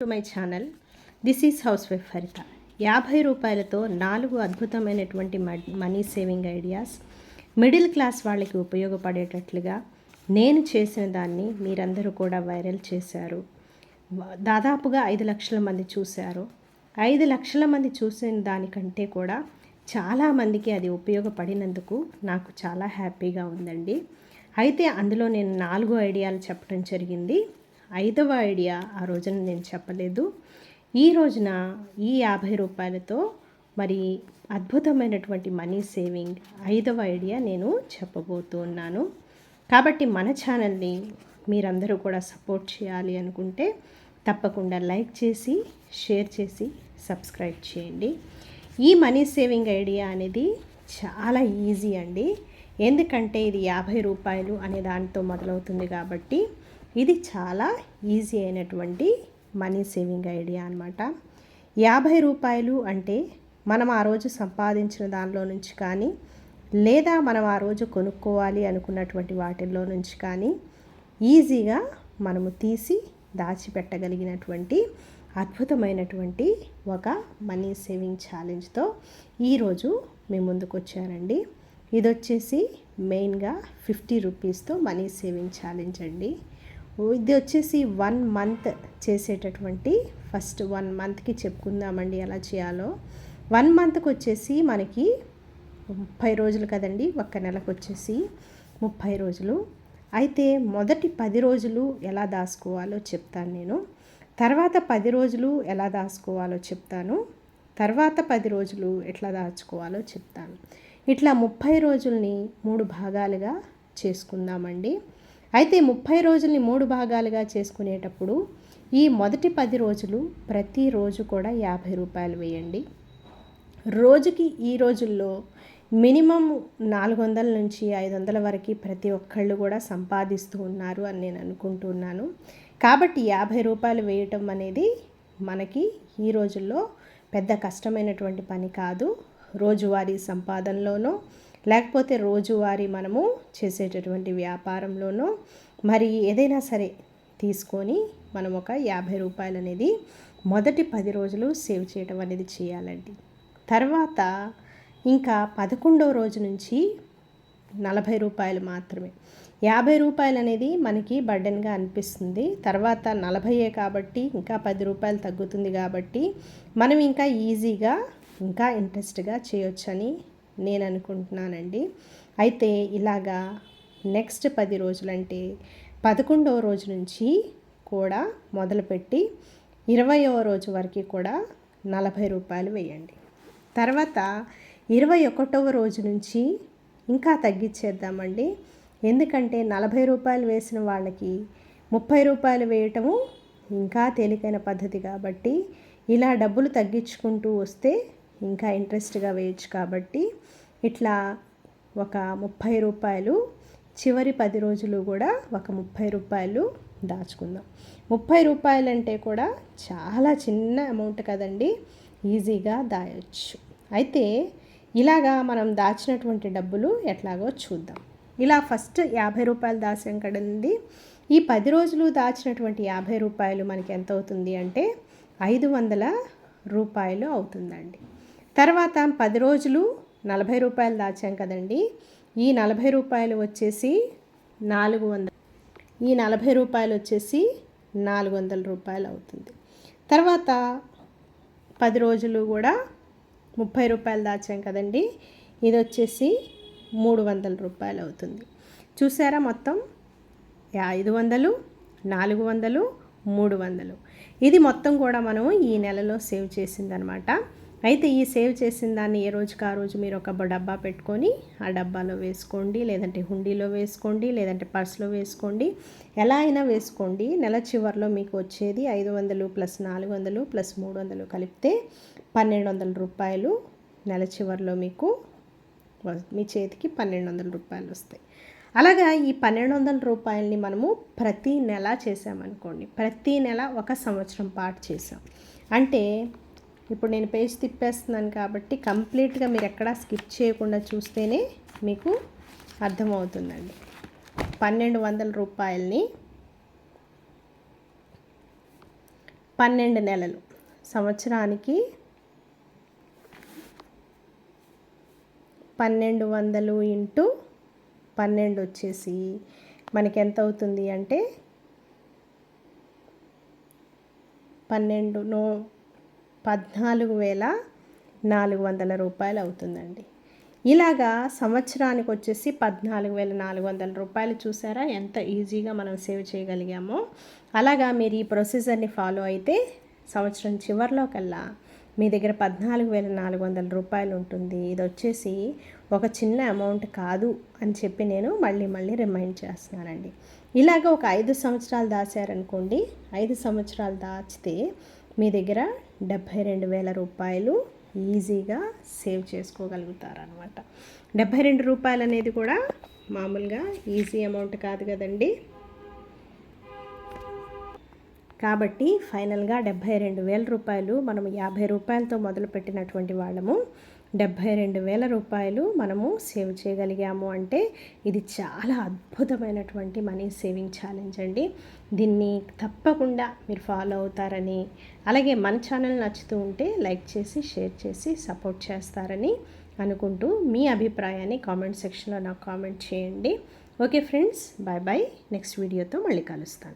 To my channel this is housewife Haritha యాభై రూపాయలతో నాలుగు అద్భుతమైనటువంటి మ- money saving ideas middle class వాళ్ళకి ఉపయోగపడేటట్లుగా నేను చేసిన దాన్ని మీరందరూ కూడా వైరల్ చేశారు. దాదాపుగా ఐదు లక్షల మంది చూశారు. ఐదు లక్షల మంది చూసిన దానికంటే కూడా చాలామందికి అది ఉపయోగపడినందుకు నాకు చాలా హ్యాపీగా ఉందండి. అయితే అందులో నేను నాలుగు ఐడియాలు చెప్పడం జరిగింది. ఐదవ ఐడియా ఆ రోజున నేను చెప్పలేదు. ఈ రోజున ఈ యాభై రూపాయలతో మరి అద్భుతమైనటువంటి మనీ సేవింగ్ ఐదవ ఐడియా నేను చెప్పబోతున్నాను. కాబట్టి మన ఛానల్ని మీరందరూ కూడా సపోర్ట్ చేయాలి అనుకుంటే తప్పకుండా లైక్ చేసి షేర్ చేసి సబ్స్క్రైబ్ చేయండి. ఈ మనీ సేవింగ్ ఐడియా అనేది చాలా ఈజీ అండి. ఎందుకంటే ఇది యాభై రూపాయలు అనే దానితో మొదలవుతుంది కాబట్టి ఇది చాలా ఈజీ అయినటువంటి మనీ సేవింగ్ ఐడియా అనమాట యాభై రూపాయలు అంటే మనం ఆ రోజు సంపాదించిన దానిలో నుంచి కానీ లేదా మనం ఆ రోజు కొనుక్కోవాలి అనుకున్నటువంటి వాటిల్లో నుంచి కానీ ఈజీగా మనము తీసి దాచిపెట్టగలిగినటువంటి అద్భుతమైనటువంటి ఒక మనీ సేవింగ్ ఛాలెంజ్తో ఈరోజు మీ ముందుకు వచ్చానండి. ఇది వచ్చేసి మెయిన్గా ఫిఫ్టీ రూపీస్తో మనీ సేవింగ్ ఛాలెంజ్ అండి. ఇది వచ్చేసి వన్ మంత్ చేసేటటువంటి ఫస్ట్ వన్ మంత్కి చెప్పుకుందామండి ఎలా చేయాలో. వన్ మంత్కి వచ్చేసి మనకి ముప్పై రోజులు కదండి ఒక్క నెలకు వచ్చేసి ముప్పై రోజులు. అయితే మొదటి పది రోజులు ఎలా దాచుకోవాలో చెప్తాను నేను. తర్వాత పది రోజులు ఎలా దాచుకోవాలో చెప్తాను. తర్వాత పది రోజులు ఎట్లా దాచుకోవాలో చెప్తాను. ఇట్లా ముప్పై రోజుల్ని మూడు భాగాలుగా చేసుకుందామండి. అయితే ముప్పై రోజుల్ని మూడు భాగాలుగా చేసుకునేటప్పుడు ఈ మొదటి పది రోజులు ప్రతిరోజు కూడా యాభై రూపాయలు వేయండి. రోజుకి ఈ రోజుల్లో మినిమం నాలుగు వందల నుంచి ఐదు వందల వరకు ప్రతి ఒక్కళ్ళు కూడా సంపాదిస్తూ ఉన్నారు అని నేను అనుకుంటున్నాను. కాబట్టి యాభై రూపాయలు వేయటం అనేది మనకి ఈ రోజుల్లో పెద్ద కష్టమైనటువంటి పని కాదు. రోజువారీ సంపాదనలోనూ లేకపోతే రోజువారీ మనము చేసేటటువంటి వ్యాపారంలోనో మరి ఏదైనా సరే తీసుకొని మనం ఒక యాభై రూపాయలు అనేది మొదటి పది రోజులు సేవ్ చేయడం అనేది చేయాలండి. తర్వాత ఇంకా పదకొండవ రోజు నుంచి నలభై రూపాయలు మాత్రమే. యాభై రూపాయలు అనేది మనకి బర్డెన్గా అనిపిస్తుంది. తర్వాత నలభైయే కాబట్టి ఇంకా పది రూపాయలు తగ్గుతుంది కాబట్టి మనం ఇంకా ఈజీగా ఇంకా ఇంట్రెస్ట్గా చేయొచ్చని నేను అనుకుంటున్నానండి అయితే ఇలాగా నెక్స్ట్ పది రోజులంటే పదకొండవ రోజు నుంచి కూడా మొదలుపెట్టి ఇరవయవ రోజు వరకు కూడా నలభై రూపాయలు వేయండి. తర్వాత ఇరవై ఒకటవ రోజు నుంచి ఇంకా తగ్గించేద్దామండి. ఎందుకంటే నలభై రూపాయలు వేసిన వాళ్ళకి ముప్పై రూపాయలు వేయటము ఇంకా తేలికైన పద్ధతి కాబట్టి ఇలా డబ్బులు తగ్గించుకుంటూ వస్తే ఇంకా ఇంట్రెస్ట్గా వేయచ్చు కాబట్టి ఇట్లా ఒక ముప్పై రూపాయలు చివరి పది రోజులు కూడా ఒక ముప్పై రూపాయలు దాచుకుందాం. ముప్పై రూపాయలు అంటే కూడా చాలా చిన్న అమౌంట్ కదండి ఈజీగా దాయొచ్చు. అయితే ఇలాగా మనం దాచినటువంటి డబ్బులు ఎట్లాగో చూద్దాం. ఇలా ఫస్ట్ యాభై రూపాయలు దాచాం కదండి ఈ పది రోజులు దాచినటువంటి యాభై రూపాయలు మనకి ఎంత అవుతుంది అంటే ఐదు వందల రూపాయలు అవుతుందండి. తర్వాత పది రోజులు నలభై రూపాయలు దాచాం కదండి. ఈ నలభై రూపాయలు వచ్చేసి నాలుగు వందలు. ఈ నలభై రూపాయలు వచ్చేసి నాలుగు వందల రూపాయలు అవుతుంది. తర్వాత పది రోజులు కూడా ముప్పై రూపాయలు దాచాం కదండి. ఇది వచ్చేసి మూడు వందల రూపాయలు అవుతుంది. చూసారా మొత్తం? ఐదు వందలు నాలుగు వందలు మూడు వందలు. ఇది మొత్తం కూడా మనం ఈ నెలలో సేవ్ చేసిందనమాట. అయితే ఈ సేవ్ చేసిన దాన్ని ఏ రోజుకి ఆ రోజు మీరు ఒక డబ్బా పెట్టుకొని ఆ డబ్బాలో వేసుకోండి లేదంటే హుండీలో వేసుకోండి లేదంటే పర్స్లో వేసుకోండి. ఎలా అయినా వేసుకోండి. నెల చివరిలో మీకు వచ్చేది ఐదు వందలు ప్లస్ నాలుగు వందలు ప్లస్ మూడు వందలు కలిపితే పన్నెండు వందల రూపాయలు నెల చివరిలో మీకు మీ చేతికి పన్నెండు వందల రూపాయలు వస్తాయి. అలాగా ఈ పన్నెండు వందల రూపాయలని మనము ప్రతి నెల చేసామనుకోండి ప్రతి నెల ఒక సంవత్సరం పాటు చేసాం అంటే ఇప్పుడు నేను పేజ్ తిప్పేస్తున్నాను కాబట్టి కంప్లీట్గా మీరు ఎక్కడా స్కిప్ చేయకుండా చూస్తేనే మీకు అర్థమవుతుందండి. పన్నెండు వందల రూపాయలని పన్నెండు నెలలు. సంవత్సరానికి పన్నెండు వందలు ఇంటూ పన్నెండు వచ్చేసి మనకి ఎంత అవుతుంది అంటే పన్నెండు నో పద్నాలుగు వేల నాలుగు వందల రూపాయలు అవుతుందండి. ఇలాగా సంవత్సరానికి వచ్చేసి పద్నాలుగు వేల నాలుగు వందల రూపాయలు చూసారా? ఎంత ఈజీగా మనం సేవ్ చేయగలిగామో. అలాగా మీరు ఈ ప్రొసీజర్ని ఫాలో అయితే సంవత్సరం చివరిలో కల్లా మీ దగ్గర పద్నాలుగు వేల నాలుగు వందల రూపాయలు ఉంటుంది. ఇది వచ్చేసి ఒక చిన్న అమౌంట్ కాదు అని చెప్పి నేను మళ్ళీ మళ్ళీ రిమైండ్ చేస్తున్నానండి. ఇలాగ ఒక ఐదు సంవత్సరాలు దాచారనుకోండి ఐదు సంవత్సరాలు దాచితే మీ దగ్గర డెబ్భై రెండు వేల రూపాయలు ఈజీగా సేవ్ చేసుకోగలుగుతారనమాట డెబ్భై రెండు రూపాయలు అనేది కూడా మామూలుగా ఈజీ అమౌంట్ కాదు కదండి. కాబట్టి ఫైనల్గా డెబ్భై రెండు వేల రూపాయలు మనం యాభై రూపాయలతో మొదలుపెట్టినటువంటి వాళ్ళము. డెబ్భై రెండు వేల రూపాయలు మనము సేవ్ చేయగలిగాము అంటే ఇది చాలా అద్భుతమైనటువంటి మనీ సేవింగ్ ఛాలెంజ్ అండి. దీన్ని తప్పకుండా మీరు ఫాలో అవుతారని అలాగే మన ఛానల్ నచ్చుతూ ఉంటే లైక్ చేసి షేర్ చేసి సపోర్ట్ చేస్తారని అనుకుంటూ మీ అభిప్రాయాన్ని కామెంట్ సెక్షన్లో నాకు కామెంట్ చేయండి. Okay friends bye bye. Next వీడియోతో మళ్ళీ కలుస్తాను.